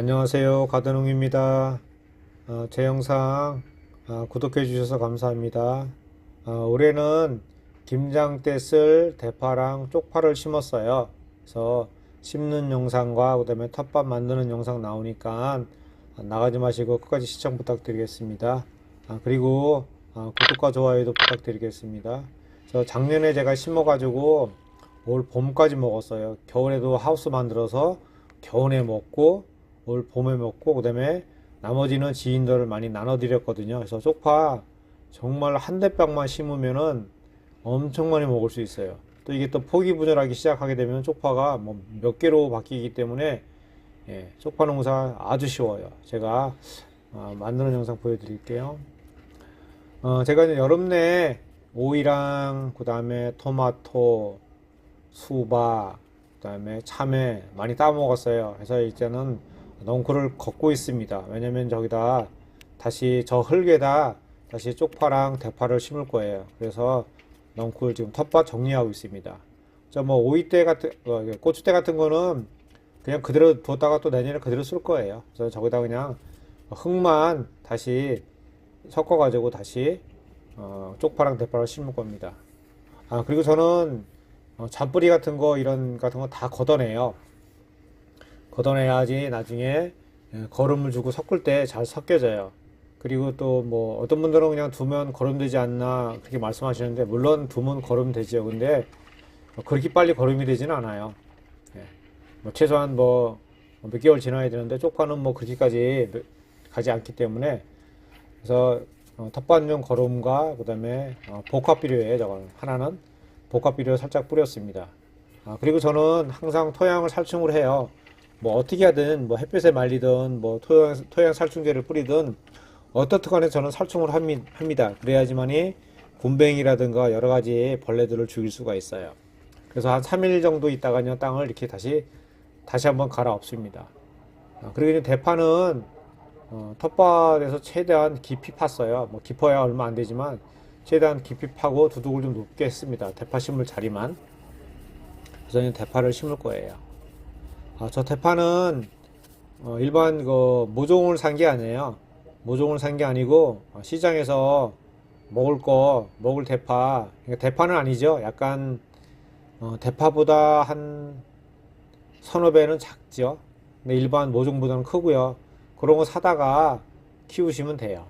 안녕하세요. 가드농입니다. 어, 제 영상 어, 구독해 주셔서 감사합니다. 어, 올해는 김장 때 쓸 대파랑 쪽파를 심었어요. 그래서 심는 영상과 그 다음에 텃밭 만드는 영상 나오니까 나가지 마시고 끝까지 시청 부탁드리겠습니다. 아, 그리고 어, 구독과 좋아요도 부탁드리겠습니다. 저 작년에 제가 심어 가지고 올 봄까지 먹었어요. 겨울에도 하우스 만들어서 겨울에 먹고 올 봄에 먹고 그다음에 나머지는 지인들을 많이 나눠드렸거든요. 그래서 쪽파 정말 한 대병만 심으면은 엄청 많이 먹을 수 있어요. 또 이게 또 포기 분열하기 시작하게 되면 쪽파가 뭐 몇 개로 바뀌기 때문에 예, 쪽파 농사 아주 쉬워요. 제가 어, 만드는 영상 보여드릴게요. 어, 제가 이제 여름 내 오이랑 그 다음에 토마토, 수박, 그 다음에 참외 많이 따 먹었어요. 그래서 이제는 넝쿨을 걷고 있습니다. 왜냐면 저기다 다시 저 흙에다 다시 쪽파랑 대파를 심을 거예요. 그래서 넝쿨 지금 텃밭 정리하고 있습니다. 저 뭐 오이대 같은 어, 고추대 같은 거는 그냥 그대로 뒀다가 또 내년에 그대로 쓸 거예요. 그래서 저기다 그냥 흙만 다시 섞어가지고 다시 어, 쪽파랑 대파를 심을 겁니다. 아 그리고 저는 어, 잔뿌리 같은 거 이런 같은 거 다 걷어내요. 걷어내야지 나중에 예, 거름을 주고 섞을 때 잘 섞여져요. 그리고 또 뭐 어떤 분들은 그냥 두면 거름되지 않나 그렇게 말씀하시는데 물론 두면 거름 되지요. 근데 그렇게 빨리 거름이 되지는 않아요. 예. 뭐 최소한 뭐 몇 개월 지나야 되는데 쪽파는 뭐 그렇게까지 가지 않기 때문에 그래서 어, 텃밭용 거름과 그다음에 어, 복합 비료에 저거 하나는 복합 비료 살짝 뿌렸습니다. 아, 그리고 저는 항상 토양을 살충을 해요. 뭐 어떻게 하든 뭐 햇볕에 말리든 뭐 토양, 토양 살충제를 뿌리든 어떻든 간에 저는 살충을 합니- 합니다. 그래야지만이 곰뱅이라든가 여러 가지 벌레들을 죽일 수가 있어요. 그래서 한 3일 정도 있다가요 땅을 이렇게 다시 다시 한번 갈아 엎습니다. 아, 그리고 이제 대파는 어, 텃밭에서 최대한 깊이 팠어요. 뭐 깊어야 얼마 안 되지만 최대한 깊이 파고 두둑을 좀 높게 했습니다. 대파 심을 자리만. 그래서 이제 대파를 심을 거예요. 아, 저 대파는 어, 일반 그 모종을 산 게 아니에요. 모종을 산 게 아니고 어, 시장에서 먹을 거 먹을 대파. 그러니까 대파는 아니죠. 약간 어, 대파보다 한 서너 배는 작죠. 근데 일반 모종보다는 크고요. 그런 거 사다가 키우시면 돼요.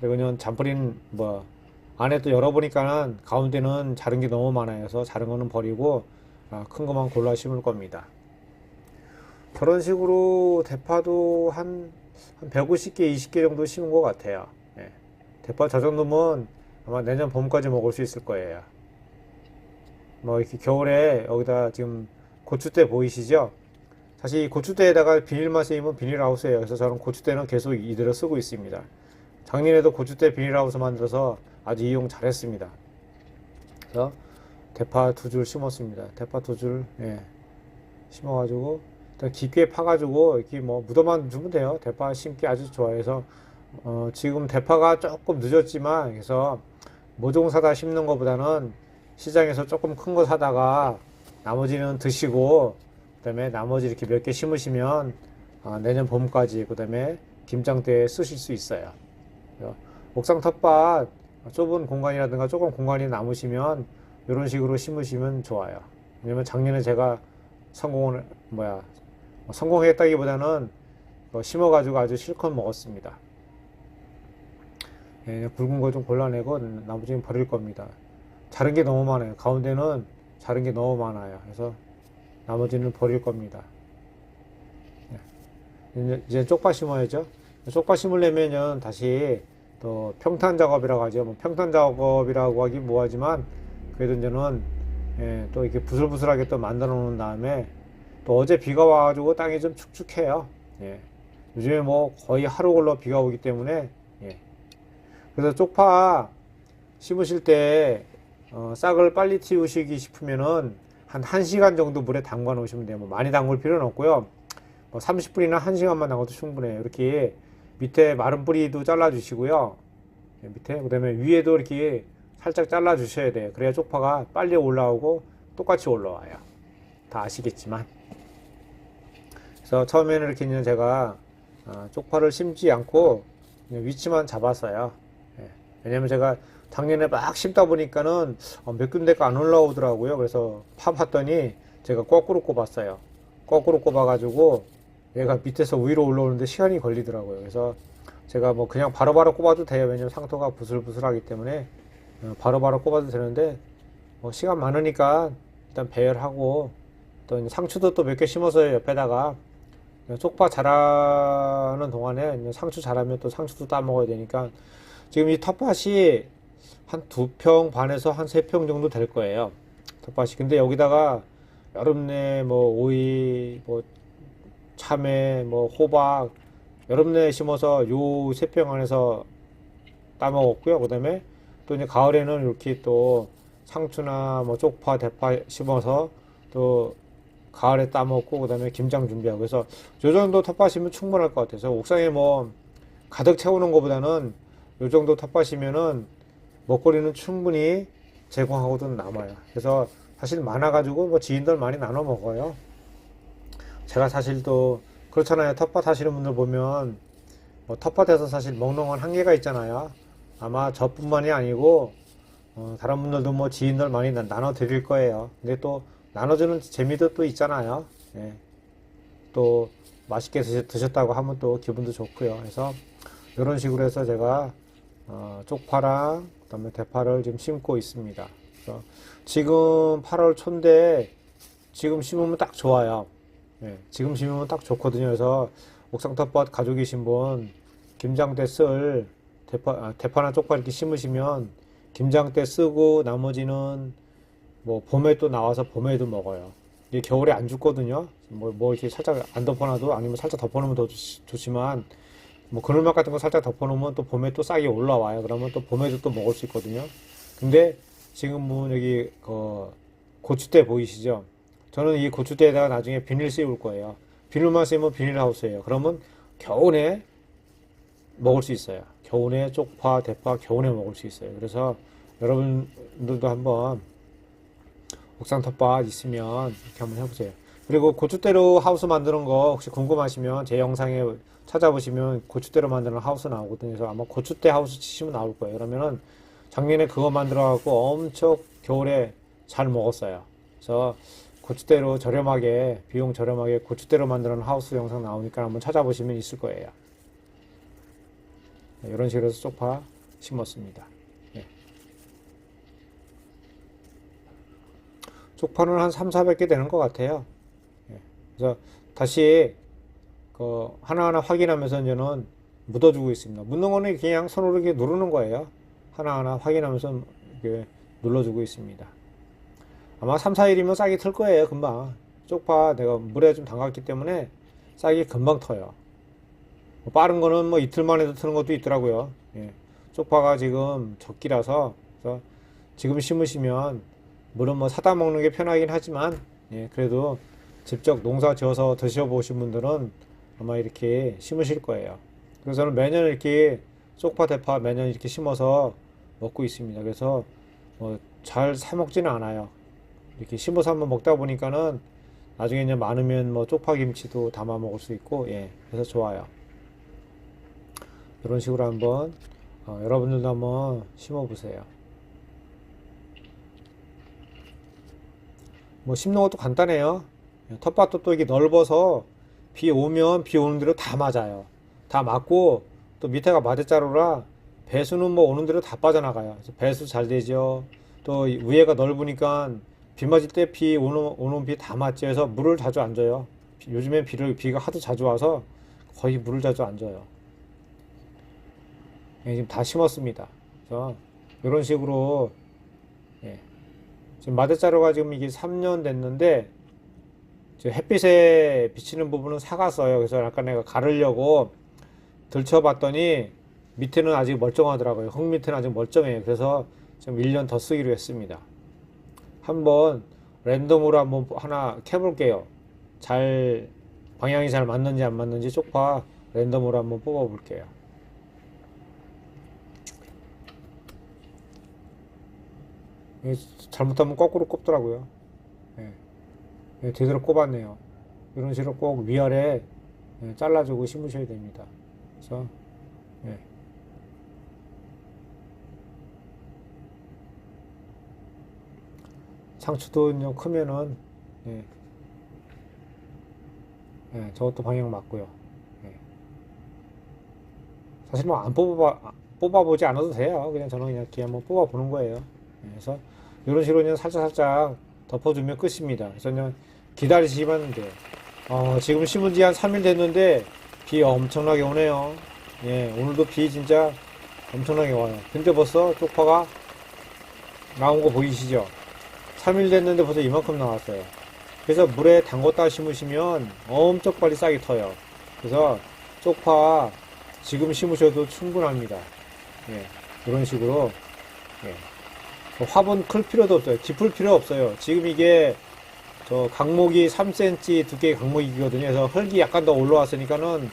그리고 그냥 잔뿌리는 뭐 안에 또 열어보니까는 가운데는 자른 게 너무 많아요. 그래서 자른 거는 버리고 아, 큰 것만 골라 심을 겁니다. 그런 식으로 대파도 한, 한 150개, 20개 정도 심은 것 같아요. 예. 대파 저 정도면 아마 내년 봄까지 먹을 수 있을 거예요. 뭐 이렇게 겨울에 여기다 지금 고추대 보이시죠? 사실 이 고추대에다가 비닐만 쓰이면 비닐하우스예요. 그래서 저는 고추대는 계속 이대로 쓰고 있습니다. 작년에도 고추대 비닐하우스 만들어서 아주 이용 잘했습니다. 그래서 대파 두 줄 심었습니다. 대파 두 줄, 예, 심어가지고 일단 깊게 파가지고 이렇게 뭐 묻어만 주면 돼요. 대파 심기 아주 좋아해서 어, 지금 대파가 조금 늦었지만 그래서 모종 사다 심는 것보다는 시장에서 조금 큰 거 사다가 나머지는 드시고 그다음에 나머지 이렇게 몇 개 심으시면 아, 내년 봄까지 그다음에 김장 때 쓰실 수 있어요. 옥상 텃밭 좁은 공간이라든가 조금 공간이 남으시면 이런 식으로 심으시면 좋아요. 왜냐면 작년에 제가 성공을 뭐야 성공했다기보다는 어, 심어가지고 아주 실컷 먹었습니다. 예, 굵은 거 좀 골라내고 나머지는 버릴 겁니다. 자른 게 너무 많아요. 가운데는 자른 게 너무 많아요. 그래서 나머지는 버릴 겁니다. 예. 이제, 이제 쪽파 심어야죠. 쪽파 심으려면은 다시 또 평탄 작업이라고 하죠. 뭐 평탄 작업이라고 하긴 뭐하지만 그래도 이제는 예, 또 이렇게 부슬부슬하게 또 만들어 놓은 다음에 또 어제 비가 와가지고 땅이 좀 축축해요. 예. 요즘에 뭐 거의 하루 걸러 비가 오기 때문에 예. 그래서 쪽파 심으실 때 어, 싹을 빨리 틔우시기 싶으면은 한 1시간 정도 물에 담가 놓으시면 돼요. 뭐 많이 담글 필요는 없고요. 뭐 30분이나 1시간만 담가도 충분해요. 이렇게 밑에 마른 뿌리도 잘라 주시고요. 예, 밑에 그다음에 위에도 이렇게 살짝 잘라 주셔야 돼요. 그래야 쪽파가 빨리 올라오고 똑같이 올라와요. 다 아시겠지만. 그래서 처음에는 이렇게 그냥 제가 아, 쪽파를 심지 않고 위치만 잡았어요. 예. 왜냐면 제가 작년에 막 심다 보니까는 어, 몇 군데가 안 올라오더라고요. 그래서 파봤더니 제가 거꾸로 꼽았어요. 거꾸로 꼽아가지고 얘가 밑에서 위로 올라오는데 시간이 걸리더라고요. 그래서 제가 뭐 그냥 바로바로 꼽아도 돼요. 왜냐면 상토가 부슬부슬하기 때문에 어, 바로바로 꼽아도 되는데 뭐 시간 많으니까 일단 배열하고 또 상추도 또 몇 개 심어서 옆에다가 쪽파 자라는 동안에 상추 자라면 또 상추도 따 먹어야 되니까 지금 이 텃밭이 한 두 평 반에서 한 세 평 정도 될 거예요. 텃밭이. 근데 여기다가 여름 내 뭐 오이, 뭐 참외, 뭐 호박 여름 내에 심어서 요 세 평 안에서 따 먹었고요. 그다음에 또 이제 가을에는 이렇게 또 상추나 뭐 쪽파, 대파 심어서 또 가을에 따먹고 그다음에 김장 준비하고 그래서 요 정도 텃밭이면 충분할 것 같아서 옥상에 뭐 가득 채우는 것보다는 요 정도 텃밭이면은 먹거리는 충분히 제공하고도 남아요. 그래서 사실 많아가지고 뭐 지인들 많이 나눠 먹어요. 제가 사실 또 그렇잖아요. 텃밭 하시는 분들 보면 뭐 텃밭에서 사실 먹는 건 한계가 있잖아요. 아마 저뿐만이 아니고 어, 다른 분들도 뭐 지인들 많이 나- 나눠 드릴 거예요. 근데 또 나눠주는 재미도 또 있잖아요. 예. 또 맛있게 드셨, 드셨 다고 하면 또 기분도 좋고요. 그래서 이런 식으로 해서 제가 어, 쪽파랑 그다음에 대파를 지금 심고 있습니다. 그래서 지금 8월 초인데 지금 심으면 딱 좋아요. 예, 지금 심으면 딱 좋거든요. 그래서 옥상 텃밭 가지고 계신 분 김장 때쓸 대파, 아, 대파나 쪽파 이렇게 심으시면 김장 때 쓰고 나머지는 뭐 봄에 또 나와서 봄에도 먹어요. 이게 겨울에 안 죽거든요. 뭐, 뭐 이렇게 살짝 안 덮어놔도 아니면 살짝 덮어놓으면 더 좋, 좋지만 뭐 그늘막 같은 거 살짝 덮어놓으면 또 봄에 또 싹이 올라와요. 그러면 또 봄에도 또 먹을 수 있거든요. 근데 지금은 여기 그 고추대 보이시죠? 저는 이 고추대에다가 나중에 비닐 씌울 거예요. 비닐만 씌우면 비닐하우스예요. 그러면 겨울에 먹을 수 있어요. 겨울에 쪽파, 대파 겨울에 먹을 수 있어요. 그래서 여러분들도 한번 옥상 텃밭 있으면 이렇게 한번 해보세요. 그리고 고추대로 하우스 만드는 거 혹시 궁금하시면 제 영상에 찾아보시면 고추대로 만드는 하우스 나오거든요. 그래서 아마 고추대 하우스 치시면 나올 거예요. 그러면은 작년에 그거 만들어갖고 엄청 겨울에 잘 먹었어요. 그래서 고추대로 저렴하게 비용 저렴하게 고추대로 만드는 하우스 영상 나오니까 한번 찾아보시면 있을 거예요. 네, 이런 식으로 해서 쪽파 심었습니다. 네. 쪽파는 한 3, 400개 되는 것 같아요. 예. 그래서 다시 그 하나하나 확인하면서 이제는 묻어주고 있습니다. 묻는 거는 그냥 손으로 이렇게 누르는 거예요. 하나하나 확인하면서 이렇게 눌러주고 있습니다. 아마 3, 4일이면 싹이 틀 거예요, 금방. 쪽파 내가 물에 좀 담갔기 때문에 싹이 금방 터요. 뭐 빠른 거는 뭐 이틀 만에도 트는 것도 있더라고요. 예. 쪽파가 지금 적기라서 그래서 지금 심으시면 물은 뭐 사다 먹는 게 편하긴 하지만 예, 그래도 직접 농사 지어서 드셔보신 분들은 아마 이렇게 심으실 거예요. 그래서 저는 매년 이렇게 쪽파, 대파 매년 이렇게 심어서 먹고 있습니다. 그래서 뭐 잘 사 먹지는 않아요. 이렇게 심어서 한번 먹다 보니까는 나중에 이제 많으면 뭐 쪽파 김치도 담아 먹을 수 있고 예, 그래서 좋아요. 이런 식으로 한번 어, 여러분들도 한번 심어 보세요. 뭐 심는 것도 간단해요. 예, 텃밭도 또 이게 넓어서 비 오면 비 오는 대로 다 맞아요. 다 맞고 또 밑에가 마대자루라 배수는 뭐 오는 대로 다 빠져나가요. 배수 잘 되죠. 또이 위에가 넓으니까 비 맞을 때 비 오는 오는 비 다 맞죠. 그래서 물을 자주 안 줘요. 비- 요즘엔 비를 비가 하도 자주 와서 거의 물을 자주 안 줘요. 예, 지금 다 심었습니다. 그래서 이런 식으로 예. 지금 마대자루가 지금 이게 3년 됐는데 햇빛에 비치는 부분은 사갔어요. 그래서 약간 내가 가르려고 들춰봤더니 밑에는 아직 멀쩡하더라고요. 흙 밑에는 아직 멀쩡해요. 그래서 지금 1년 더 쓰기로 했습니다. 한번 랜덤으로 한번 하나 캐볼게요. 잘 방향이 잘 맞는지 안 맞는지 쪽파 랜덤으로 한번 뽑아볼게요. 이게 잘못하면 거꾸로 꼽더라고요. 예. 예, 제대로 꼽았네요. 이런 식으로 꼭 위아래 예, 잘라주고 심으셔야 됩니다. 그래서 예. 상추도 좀 크면은 예. 예, 저것도 방향 맞고요. 예. 사실 뭐 안 뽑아 뽑아보지 않아도 돼요. 그냥 저는 그냥 이렇게 한번 뽑아보는 거예요. 예, 그래서 이런 식으로 그냥 살짝 살짝 덮어주면 끝입니다. 그래서 그냥 기다리시면 돼요. 어, 지금 심은 지 한 3일 됐는데 비 엄청나게 오네요. 예, 오늘도 비 진짜 엄청나게 와요. 근데 벌써 쪽파가 나온 거 보이시죠? 3일 됐는데 벌써 이만큼 나왔어요. 그래서 물에 담궜다 심으시면 엄청 빨리 싹이 터요. 그래서 쪽파 지금 심으셔도 충분합니다. 예, 이런 식으로 예. 뭐 화분 클 필요도 없어요. 깊을 필요 없어요. 지금 이게 저 강목이 3cm 두께의 강목이거든요. 그래서 흙이 약간 더 올라왔으니까는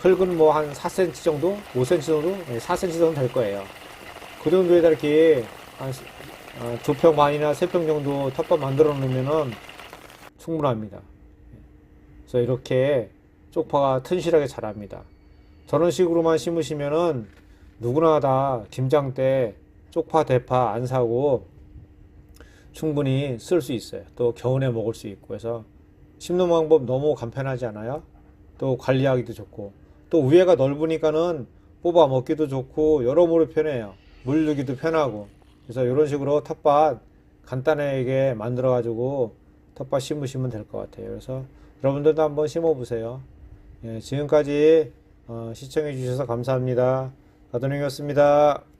흙은 뭐 한 4cm 정도, 5cm 정도, 네, 4cm 정도 될 거예요. 그 정도에다 이렇게 한 두평 반이나 세 평 정도 텃밭 만들어 놓으면은 충분합니다. 그래서 이렇게 쪽파가 튼실하게 자랍니다. 저런 식으로만 심으시면은 누구나 다 김장 때 쪽파, 대파 안 사고 충분히 쓸 수 있어요. 또 겨울에 먹을 수 있고 해서 심는 방법 너무 간편하지 않아요? 또 관리하기도 좋고 또 위에가 넓으니까는 뽑아 먹기도 좋고 여러모로 편해요. 물 주기도 편하고 그래서 이런 식으로 텃밭 간단하게 만들어 가지고 텃밭 심으시면 될 것 같아요. 그래서 여러분들도 한번 심어 보세요. 예, 지금까지 어, 시청해 주셔서 감사합니다. 가도님이었습니다.